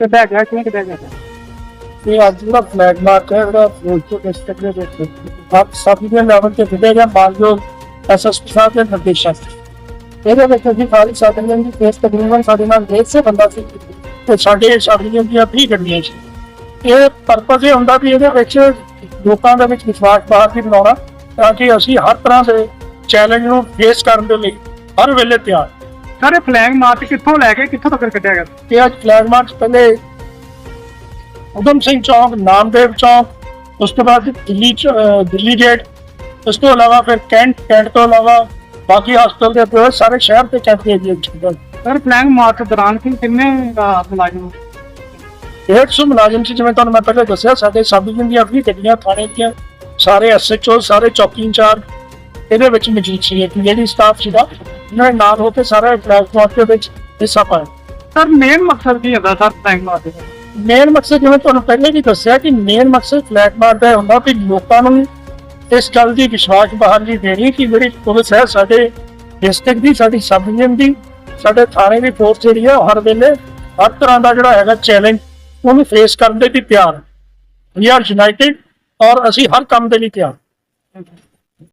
ਕੱਢਿਆ ਗਿਆ ਕਿਵੇਂ ਕੱਢਿਆ ਗਿਆ ਇਹ ਅੱਜ ਦਾ ਫਲੈਗ ਮਾਰਕ ਹੈ, ਜਿਹੜਾ ਫਿਰੋਜ਼ਪੁਰ ਡਿਸਟ੍ਰਿਕਟ ਦੇ ਵਿੱਚ ਆਪ ਸਭ ਦੇ ਲੈਵਲ ਤੇ ਵਿਦਿਆ ਗਿਆ ਐਸਐਸਪੀ ਸਾਹਿਬ ਦੇ ਨਿਰਦੇਸ਼ਾਂ ਇਹਦੇ ਵਿੱਚ ਅਸੀਂ ਸਾਰੀ ਸਾਧਨਾਂ ਦੀ ਫੇਸ ਤਕਰੀਬਨ ਸਾਡੇ ਨਾਲ 150 ਬੰਦਾ ਸੀ। ਤੇ ਸਾਡੇ ਸਾਡੀਆਂ ਦੀਆਂ 20 ਗੱਡੀਆਂ ਸੀ। ਇਹ ਪਰਪਸ ਇਹ ਹੁੰਦਾ ਵੀ ਇਹਦੇ ਵਿੱਚ ਲੋਕਾਂ ਦੇ ਵਿੱਚ ਵਿਸ਼ਵਾਸ ਬਾਹਰ ਵੀ ਬਣਾਉਣਾ, ਤਾਂ ਕਿ ਅਸੀਂ ਹਰ ਤਰ੍ਹਾਂ ਦੇ ਚੈਲੰਜ ਨੂੰ ਫੇਸ ਕਰਨ ਦੇ ਲਈ ਹਰ ਵੇਲੇ ਤਿਆਰ। ਸਰ ਇਹ ਫਲੈਗ ਮਾਰਚ ਕਿੱਥੋਂ ਲੈ ਕੇ ਕਿੱਥੋਂ ਤੱਕ ਕੱਢਿਆ ਗਿਆ ਤੇ ਅੱਜ ਫਲੈਗ ਮਾਰਚ ਪਹਿਲੇ ਉਦਮ ਸਿੰਘ ਚੌਂਕ ਨਾਮਦੇਵ ਚੌਂਕ ਉਸ ਤੋਂ ਬਾਅਦ ਦਿੱਲੀ ਚ- ਅਹ ਦਿੱਲੀ ਗੇਟ ਉਸ ਤੋਂ ਇਲਾਵਾ ਫਿਰ ਕੈਂਟ ਕੈਂਟ ਤੋਂ ਇਲਾਵਾ ਬਾਕੀ ਹਸਪਤਾਲ ਦੇ ਬਹੁਤ ਸਾਰੇ ਸ਼ਹਿਰ ਤੇ ਕੈਂਪ ਏਰੀਆ ਚ ਸਰ ਫਲੈਗ ਮਾਰਚ ਦੌਰਾਨ ਕਿ ਕਿੰਨੇ ਅਹ, ਮੁਲਾਜ਼ਮ 150 ਮੁਲਾਜ਼ਮ ਸੀ ਜਿਵੇਂ ਤੁਹਾਨੂੰ ਮੈਂ ਪਹਿਲੇ ਦੱਸਿਆ ਸਾਡੇ ਸਬ ਡਿਵੀਜ਼ਨ ਦੀਆਂ ਵੀ ਗੱਡੀਆਂ ਥਾਣੇ ਦੀਆਂ ਸਾਰੇ ਐਸਐਚਓ ਸਾਰੇ ਚੌਕੀ ਇੰਚਾਰਜ ਇਹਦੇ ਵਿੱਚ ਮੌਜੂਦ ਸੀ ਇੱਕ ਲੇਡੀ ਸਟਾਫ ਸੀਗਾ ਇਹਨਾਂ ਨੇ ਨਾਲ ਹੋ ਕੇ ਸਾਰਾ ਮਾਰਚ ਦੇ ਵਿੱਚ ਹਿੱਸਾ ਪਾਇਆ। ਸਰ ਮੇਨ ਮਕਸਦ ਕੀ ਹੁੰਦਾ ਸਰ ਫਲੈਗ ਮਾਰਚ ਦਾ ਮੇਨ ਮਕਸਦ ਜਿਵੇਂ ਤੁਹਾਨੂੰ ਪਹਿਲੇ ਵੀ ਦੱਸਿਆ ਕਿ ਮੇਨ ਮਕਸਦ ਫਲੈਗ ਮਾਰਕ ਦਾ ਹੁੰਦਾ ਵੀ ਲੋਕਾਂ ਨੂੰ ਇਸ ਗੱਲ ਦੀ ਵਿਸ਼ਵਾਸ ਬਹਾਲੀ ਦੇਣੀ ਕਿ ਜਿਹੜੀ ਪੁਲਿਸ ਹੈ ਸਾਡੇ ਡਿਸਟ੍ਰਿਕਟ ਦੀ ਸਾਡੀ ਸਬ ਡਿਵੀਜ਼ਨ ਦੀ ਸਾਡੇ ਥਾਣੇ ਦੀ ਫੋਰਸ ਜਿਹੜੀ ਉਹ ਹਰ ਵੇਲੇ ਹਰ ਤਰ੍ਹਾਂ ਦਾ ਜਿਹੜਾ ਹੈਗਾ ਚੈਲੰਜ ਉਹਨੂੰ ਫੇਸ ਕਰਨ ਦੇ ਲਈ ਤਿਆਰ। ਵੀ ਆਰ ਯੂਨਾਈਟਿਡ ਔਰ ਅਸੀਂ ਹਰ ਕੰਮ ਦੇ ਲਈ ਤਿਆਰ।